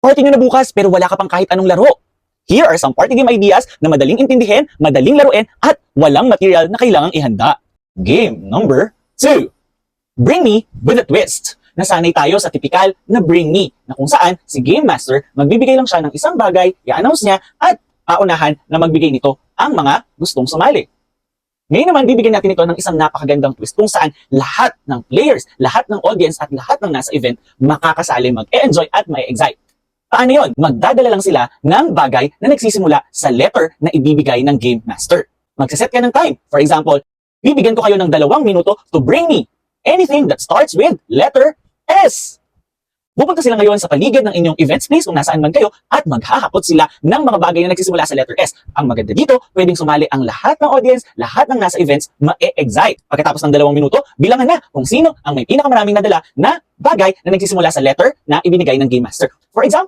Party nyo na bukas pero wala ka pang kahit anong laro. Here are some party game ideas na madaling intindihin, madaling laruin, at walang material na kailangang ihanda. Game number 2. Bring Me with a Twist. Nasanay tayo sa tipikal na Bring Me na kung saan si Game Master magbibigay lang siya ng isang bagay, i-announce niya at paunahan na magbigay nito ang mga gustong sumali. Ngayon naman, bibigyan natin ito ng isang napakagandang twist kung saan lahat ng players, lahat ng audience at lahat ng nasa event makakasali mag-enjoy at may-excite. Paano yon? Magdadala lang sila ng bagay na nagsisimula sa letter na ibibigay ng Game Master. Magsaset ka ng time. For example, bibigyan ko kayo ng dalawang minuto to bring me anything that starts with letter S. Pupunta sila ngayon sa paligid ng inyong event space kung nasaan man kayo at maghahakot sila ng mga bagay na nagsisimula sa letter S. Ang maganda dito, pwedeng sumali ang lahat ng audience, lahat ng nasa events, ma-excite. Pagkatapos ng dalawang minuto, bilangan na kung sino ang may pinakamaraming nadala na bagay na nagsisimula sa letter na ibinigay ng Game Master. For example,